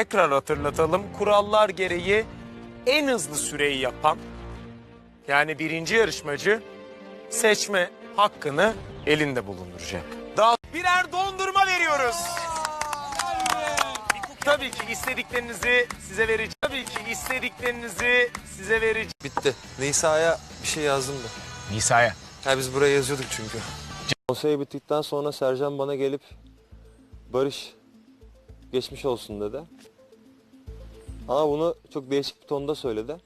Tekrar hatırlatalım. Kurallar gereği en hızlı süreyi yapan yani birinci yarışmacı seçme hakkını elinde bulunduracak. Daha birer dondurma veriyoruz. Tabii ki istediklerinizi size vereceğim. Tabii ki istediklerinizi size vereceğim. Bitti. Nisa'ya bir şey yazdım da. Nisa'ya. Ha biz buraya yazıyorduk çünkü. Konsey bittikten sonra Sercan bana gelip Barış geçmiş olsun dedi. Ama bunu çok değişik bir tonda söyledi.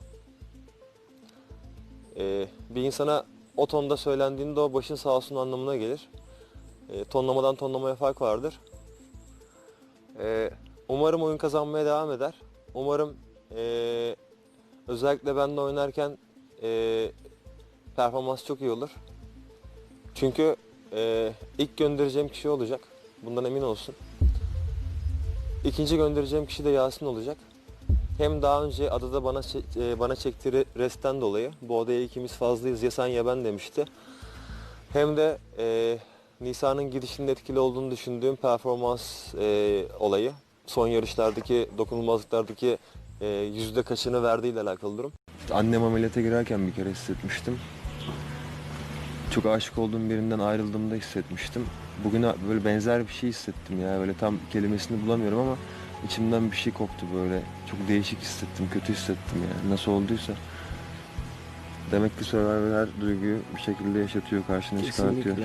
Ee, bir insana o tonda söylendiğinde o başın sağ olsun anlamına gelir. Ee, tonlamadan tonlamaya fark vardır. Ee, umarım oyun kazanmaya devam eder. Umarım ee, özellikle benle oynarken ee, performans çok iyi olur. Çünkü e, ilk göndereceğim kişi olacak. Bundan emin olsun. İkinci göndereceğim kişi de Yasin olacak. Hem daha önce adada bana e, bana çektiği re- restten dolayı bu odaya ikimiz fazlayız ya sen ya ben demişti. Hem de e, Nisa'nın gidişinin etkili olduğunu düşündüğüm performans e, olayı. Son yarışlardaki dokunulmazlıklardaki e, yüzde kaçını verdiğiyle alakalı durum. Annem ameliyata girerken bir kere hissetmiştim. Çok aşık olduğum birinden ayrıldığımda hissetmiştim. Bugün böyle benzer bir şey hissettim ya. Böyle tam kelimesini bulamıyorum ama içimden bir şey koptu böyle. Çok değişik hissettim, kötü hissettim yani. Nasıl olduysa. Demek ki Survivor her duyguyu bir şekilde yaşatıyor, karşına çıkartıyor.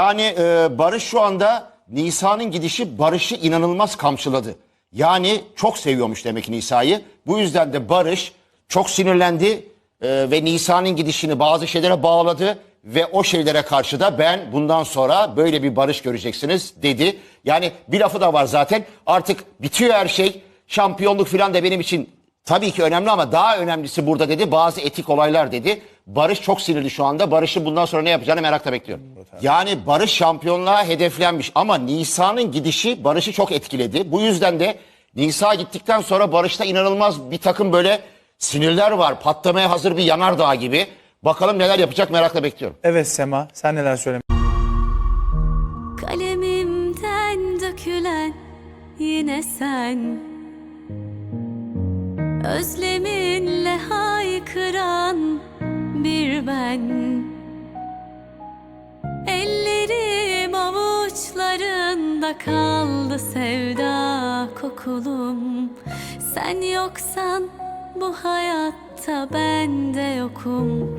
Yani e, Barış şu anda Nisa'nın gidişi Barış'ı inanılmaz kamçıladı. Yani çok seviyormuş demek ki Nisa'yı. Bu yüzden de Barış çok sinirlendi e, ve Nisa'nın gidişini bazı şeylere bağladı ve o şeylere karşı da ben bundan sonra böyle bir barış göreceksiniz dedi. Yani bir lafı da var zaten artık bitiyor her şey şampiyonluk falan da benim için Tabii ki önemli ama daha önemlisi burada dedi bazı etik olaylar dedi. Barış çok sinirli şu anda. Barış'ın bundan sonra ne yapacağını merakla bekliyorum. Yani Barış şampiyonluğa hedeflenmiş ama Nisa'nın gidişi Barış'ı çok etkiledi. Bu yüzden de Nisa gittikten sonra Barış'ta inanılmaz bir takım böyle sinirler var. Patlamaya hazır bir yanardağ gibi. Bakalım neler yapacak merakla bekliyorum. Evet Sema, sen neler söylemek Kalemimden dökülen yine sen. Özleminle haykıran bir ben. Ellerim avuçlarında kaldı sevda kokulum. Sen yoksan bu hayatta ben de yokum.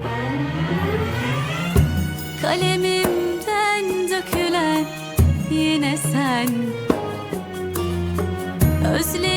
Kalemimden dökülen yine sen. Özledim